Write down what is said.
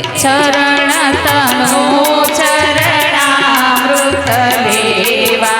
ચરણ તનો ચરણામૃત લેવા